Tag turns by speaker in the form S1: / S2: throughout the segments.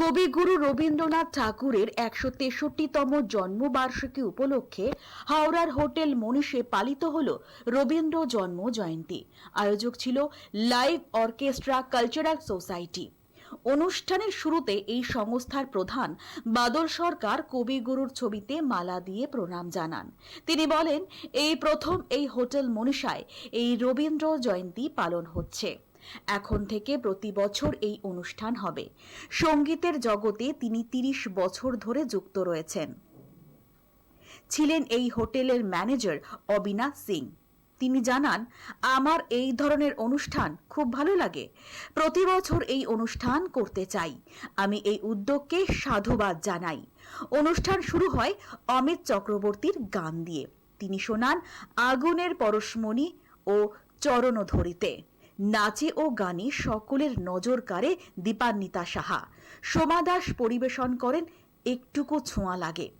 S1: কবিগুরু রবীন্দ্রনাথ ঠাকুরের একশো তেষট্টিতম জন্মবার্ষিকী উপলক্ষে হাওড়ার হোটেল মনীষে পালিত হল রবীন্দ্র জন্ম জয়ন্তী। আয়োজক ছিল লাইভ অর্কেস্ট্রা কালচারাল সোসাইটি। অনুষ্ঠানের শুরুতে এই সংস্থার প্রধান বাদল সরকার কবিগুরুর ছবিতে মালা দিয়ে প্রণাম জানান। তিনি বলেন, এই প্রথম এই হোটেল মনীষায় এই রবীন্দ্র জয়ন্তী পালন হচ্ছে। এখন থেকে প্রতি বছর এই অনুষ্ঠান হবে। সঙ্গীতের জগতে তিনি তিরিশ বছর ধরে যুক্ত রয়েছেন। ছিলেন এই হোটেলের ম্যানেজার অবিনাশ সিং। তিনি জানান, আমার এই ধরনের অনুষ্ঠান খুব ভালো লাগে। প্রতি বছর এই অনুষ্ঠান করতে চাই। আমি এই উদ্যোগকে সাধুবাদ জানাই। অনুষ্ঠান শুরু হয় অমিত চক্রবর্তীর গান দিয়ে। তিনি শোনান আগুনের পরশমণি ও চরণধরিতে। নাচে ও গানে সকলের নজর কাড়ে দীপান্বিতা সাহা। সোমা দাস পরিবেশন করেন, একটুকু ছোঁয়া লাগে।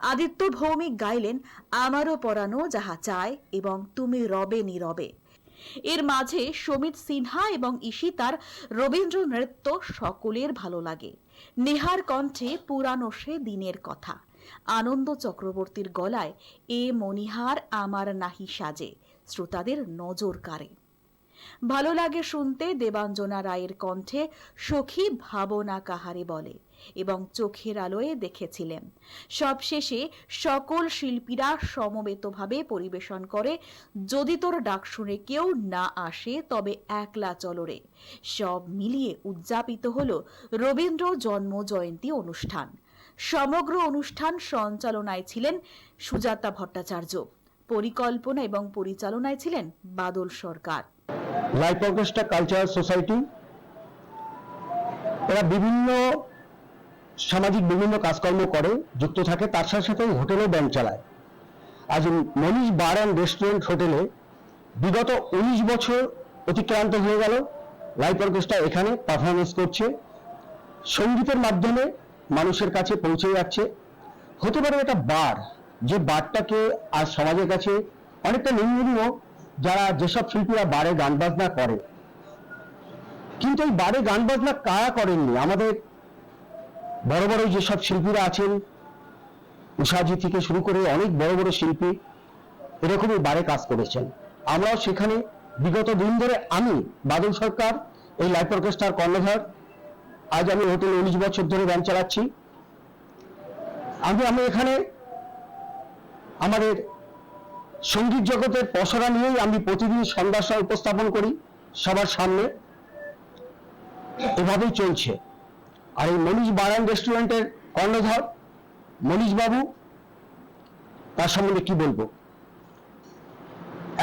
S1: আদিত্য ভৌমিক গাইলেন, আমারও পরানো যাহা চায় এবং তুমি রবে নীরবে। এর মাঝে সমিত সিনহা এবং ঈশিতার রবীন্দ্র নৃত্য সকলের ভালো লাগে। নেহার কণ্ঠে পুরানো সে দিনের কথা। আনন্দ চক্রবর্তীর গলায়, এ মনিহার আমার নাহি সাজে, শ্রোতাদের নজর কাড়ে। ভালো লাগে শুনতে দেবাঞ্জনা রায়ের কণ্ঠে সখী ভাবনা কাহারে বলে এবং চোখের আলোয় দেখেছিলেন। সবশেষে সকল শিল্পীরা সমবেতভাবে পরিবেশন করে, যদি তোর ডাক শুনে কেউ না আসে তবে একলা চলরে। সব মিলিয়ে উদযাপিত হল রবীন্দ্র জন্ম জয়ন্তী অনুষ্ঠান। সমগ্র অনুষ্ঠান সঞ্চালনায় ছিলেন সুজাতা ভট্টাচার্য। পরিকল্পনা এবং পরিচালনায় ছিলেন Badal Sarkar.
S2: Life orchestra, cultural society, এরা বিভিন্ন সামাজিক বিভিন্ন কাজকর্ম করে, যুক্ত থাকে, তার সাথে সাথে হোটেলে ব্যাংক চালায়। আজ মনীষ বার অ্যান্ড রেস্টুরেন্ট হোটেলে বিগত উনিশ বছর অতিক্রান্ত হয়ে গেল। লাইফ অর্কেস্ট্রা এখানে পারফরমেন্স করছে। সঙ্গীতের মাধ্যমে মানুষের কাছে পৌঁছে যাচ্ছে। হতে পারে এটা বার, যে বারটাকে আজ সমাজের কাছে অনেকটা নিম্ন যারা যেসব শিল্পীরা বারে গান বাজনা করে। কিন্তু এই বারে গান বাজনা কারা করেননি? আমাদের বড় বড় যেসব শিল্পীরা আছেন, উষাজি থেকে শুরু করে অনেক বড় বড় শিল্পী, এরকমই বারে কাজ করেছেন। আমরাও সেখানে বিগত দিন ধরে আমি, বাদল সরকার, এই লাইফ অর্কেস্ট্রার কর্ণধার, আজ আমি হোটেল উনিশ বছর ধরে ব্যান চালাচ্ছি। আমি আমি এখানে আমাদের সংগীত জগতের পসরা নিয়েই আমি প্রতিদিন সন্ধ্যার সময় উপস্থাপন করি, সবার সামনে। এভাবেই চলছে। আর এই মনীষ বারান রেস্টুরেন্টের কর্ণধর মনীষ বাবু, তার সম্বন্ধে কি বলব?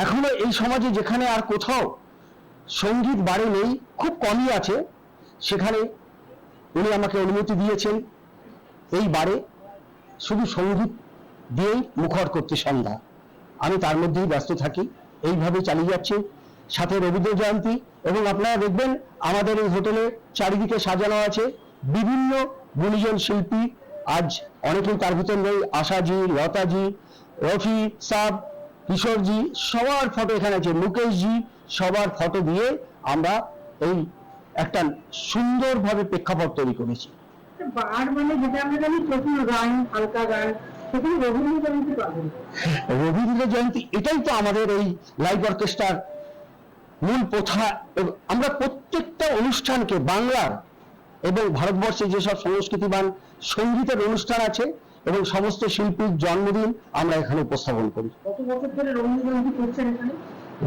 S2: এখনও এই সমাজে যেখানে আর কোথাও সংগীত বাড়ি নেই, খুব কমই আছে, সেখানে উনি আমাকে অনুমতি দিয়েছেন এই বারে। শুধু সংগীত দিয়েই মুখর করতে সন্ধ্যা। আমি তার মধ্যেই ব্যস্ত থাকি। এইভাবে চালিয়ে যাচ্ছি। সাথে রবীন্দ্র জয়ন্তী এবং আপনারা দেখবেন আমাদের এই হোটেলে চারিদিকে সাজানো আছে। বিভিন্ন গুণীজন শিল্পী। আজ অনেকেই তার ভিতর নেই। আশাজি, লতাজি, রফি, সাব, কিশোরজি, সবার ফটো এখানে আছে। মুকেশজি, সবার ফটো দিয়ে আমরা এই একটা সুন্দরভাবে প্রেক্ষাপট তৈরি করেছি।
S3: বার মানে যেটা আমরা জানি প্রচুর গান, হালকা গান রবীন্দ্র জয়ন্তী
S2: এটাই তো আমাদের এই লাইভ অর্কেস্ট্রার মূল প্রথা। আমরা প্রত্যেকটা অনুষ্ঠানকে বাংলার এবং ভারতবর্ষে যেসব সংস্কৃতিবান সঙ্গীতের অনুষ্ঠান আছে এবং সমস্ত শিল্পীর জন্মদিন আমরা এখানে উপস্থাপন করি।
S3: কত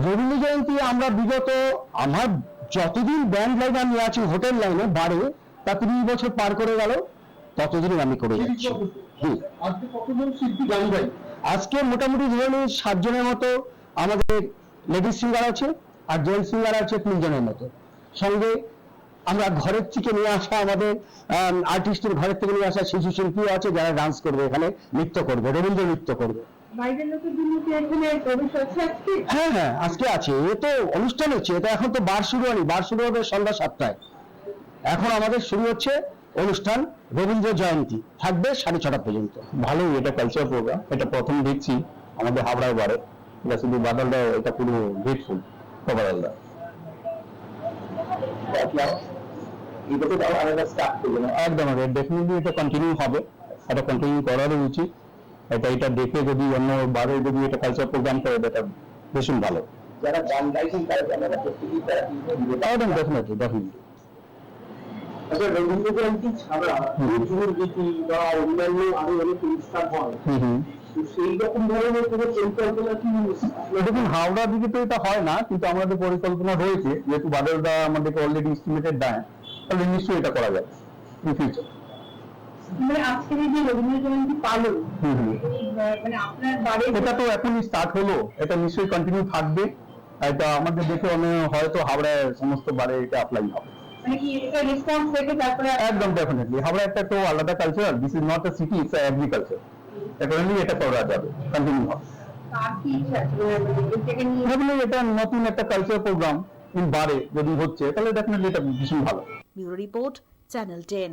S3: রবীন্দ্র জয়ন্তী
S2: আমরা বিগত আমার যতদিন ব্যান্ড লাইন আমি আছি হোটেল লাইনে বারে তা তিরিশ বছর পার করে গেল ততদিন আমি করে যাচ্ছি।
S3: আজকে
S2: মোটামুটি ধরে নিন সাতজনের মতো আমাদের লেডিস সিঙ্গার আছে আর জেন্টস সিঙ্গার আছে তিনজনের মতো। সঙ্গে আমরা ঘরের থেকে নিয়ে আসা আমাদের আর্টিস্টের ঘরের থেকে নিয়ে আসা শিশু শিল্পীও আছে যারা ডান্স করবে এখানে নৃত্য করবে রবীন্দ্র নৃত্য করবে। হ্যাঁ হ্যাঁ আজকে আছে। এ তো অনুষ্ঠান হচ্ছে এটা এখন তো বার শুরু হয়নি বার শুরু হবে সন্ধ্যা সাতটায়। এখন আমাদের শুরু হচ্ছে অনুষ্ঠান রবীন্দ্র জয়ন্তী থাকবে সাড়ে ছটা পর্যন্ত।
S4: ভালোই এটা কালচার প্রোগ্রাম এটা প্রথম দেখছি আমাদের হাবড়ায় বারে। এটা শুধু বাদলদা এটা পুরো গ্রেটফুল বাদলদা একদম ডেফিনেটলি এটা কন্টিনিউ হবে। এটা কন্টিনিউ করারও উচিত। এটা এটা দেখে যদি অন্য বারে যদি এটা কালচার প্রোগ্রাম করে এটা ভীষণ ভালো।
S5: যারা গান গাইছেন তারা তারা
S4: একদম ডেফিনেটলি ডেফিনেটলি
S5: আচ্ছা রবীন্দ্র জয়ন্তী ছাড়া নজরুল গীতি বা অন্যান্য আরও অনেক অনুষ্ঠান হয়।
S4: হুম হুম।
S5: তো সেই রকম ধরনের কোনো পরিকল্পনা কি
S4: দেখুন হাওড়ার দিকে তো এটা হয় না কিন্তু আমাদের পরিকল্পনা রয়েছে যেহেতু বাদলদা আমাদেরকে অলরেডি এস্টিমেটেড দেয় তাহলে নিশ্চয়ই এটা করা যাবে ইন ফিউচার
S3: মানে মানে
S4: এটা তো এখনই স্টার্ট হলো এটা নিশ্চয়ই কন্টিনিউ থাকবে এটা আমাদের দেখে অনেক হয়তো হাওড়ায় সমস্ত বারে এটা অ্যাপ্লাই হবে।
S3: মানে
S4: একদম ডেফিনেটলি হাওড়া একটা তো আলাদা culture this is not a city it's agriculture definitely এটা করা যাবে কন্টিনিউ হবে
S3: মানে
S4: ভাবলে এটা নতুন একটা কালচার প্রোগ্রাম ইন বারে যদি হচ্ছে তাহলে ডেফিনেটলি এটা ভীষণ ভালো।
S1: Bureau report channel ten.